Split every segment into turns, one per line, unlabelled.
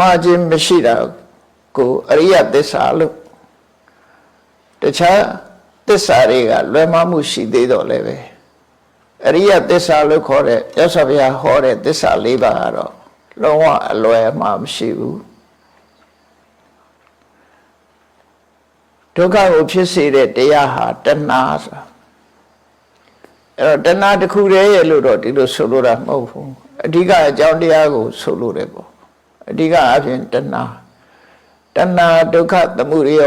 မှားခြင်းမရှိတာကိုအရိယသစ္စာလို့တခြားသစ္စာတွေကလွယ်မှားမှုရှိသေးတော့လည်းပဲအရိယသစ္စာလို့ခေါ်တဲ့ရသော်ဗျာဟောတဲ့သစ္စာ၄ပါးကတော့လုံးဝအလွယ်မှာမရှိဘူးဒုက္ခကိုဖြစ်စေတဲ့တရားဟာတဏှာဆိုတာအဲ့တော့တဏှာတစ်ခုတည်းရဲ့လို့တော့ဒီလိုဆိုလိုတာမဟုတ်ဘူးအဓိကအကြောင်းတရားကိုဆိုလိုတယ်ပေါ့ အဓိကအဖြစ်တဏှာတဏှာဒုက္ခသမုဒယ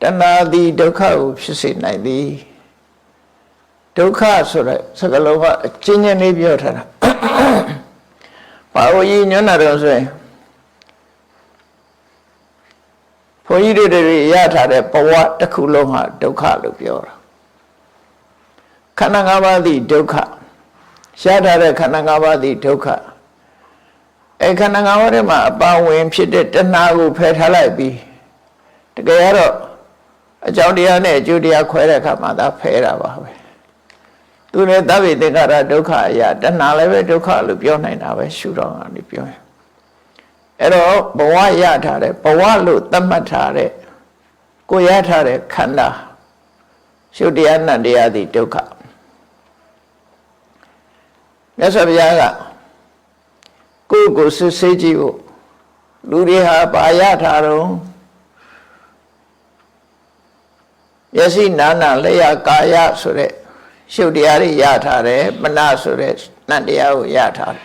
တဏှာသည်ဒုက္ခကိုဖြစ်စေနိုင်သည်ဒုက္ခဆိုတဲ့စကားလုံးကအချင်းချင်းလေးပြောထားတာဘာလို့ရည်ညွှန်းတာတော့ဆိုရင်ဘုန်းကြီးတွေရထားတဲ့ဘဝတစ်ခုလုံးဟာဒုက္ခလို့ပြောတာခန္ဓာ၅ပါးသည်ဒုက္ခရှားထားတဲ့ခန္ဓာ၅ပါးသည်ဒုက္ခ အဲခန္ဓာ၅ပါးထဲမှာအပါဝင်ဖြစ်တဲ့တဏှာကိုဖယ်ထားလိုက်ပြီးတကယ်တော့အကြောင်းတရားနဲ့အကျိုးတရားခွဲတဲ့အခါမှာသာဖယ်တာပါပဲသူလည်းသဗ္ဗေသင်္ခါရဒုက္ခအရာတဏှာလည်းပဲဒုက္ခလို့ပြောနိုင်တာပဲရှုတော့ကနေပြောရင်အဲ့တော့ဘဝရထားတဲ့ဘဝလို့သတ်မှတ်ထားတဲ့ကိုရထားတဲ့ခန္ဓာရှုတရားနတ်တရားသည်ဒုက္ခမြတ်စွာဘုရားက ကိုယ့်ကိုယ်စစ်ဆေးကြည့်ဖို့လူတွေဟာပါရထားတော့ယသိနာနာလျာကာယဆိုတဲ့ရှုပ်တရားတွေရထားတယ်မနဆိုတဲ့နတ်တရားကိုရထားတယ်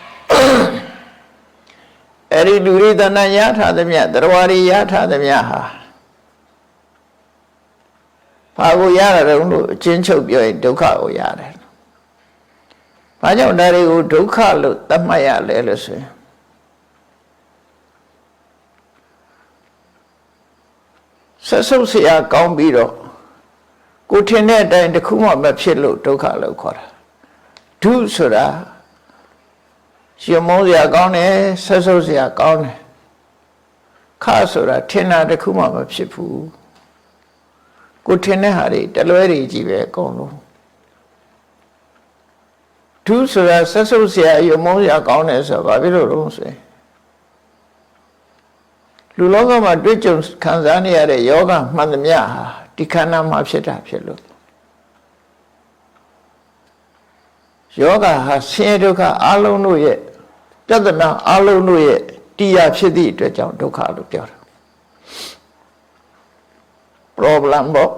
အဲ့ဒီလူတွေတဏ္ဍရထားသမျှတရားတွေရထားသမျှဟာဘာကိုရတာတုံးလို့အချင်းချုပ်ပြောရင်ဒုက္ခကိုရတယ်။ဘာကြောင့်ဒါတွေကိုဒုက္ခလို့သတ်မှတ်ရလဲလို့ဆိုရင် ဆက်ဆုပ်เสียကောင်းပြီးတော့ကိုထင်တဲ့အတိုင်းတစ်ခုမှမဖြစ်လို့ဒုက္ခလို့ခေါ်တာဒုဆိုတာရှင်မောစရာကောင်းတယ်ဆက်ဆုပ်စရာကောင်းတယ်ခဆိုတာထင်တာတစ်ခုမှမဖြစ်ဘူးကိုထင်တဲ့ဟာတွေတလွဲတွေကြီးပဲအကုန်လုံးဒုဆိုတာဆက်ဆုပ်စရာရမောစရာကောင်းတယ်ဆိုတော့ဘာဖြစ်လို့လဲဆိုရင် လူလောကမှာတွေ့ကြုံခံစားနေရတဲ့ယောဂမှန်သမျှဟာဒီခန္ဓာမှာဖြစ်တာဖြစ်လို့ယောဂဟာဆင်းရဲဒုက္ခအလုံးတို့ရဲ့ပြဿနာအလုံးတို့ရဲ့တရားဖြစ်သည့်အတွက်ကြောင့်ဒုက္ခလို့ပြောတာ problem ပေါ့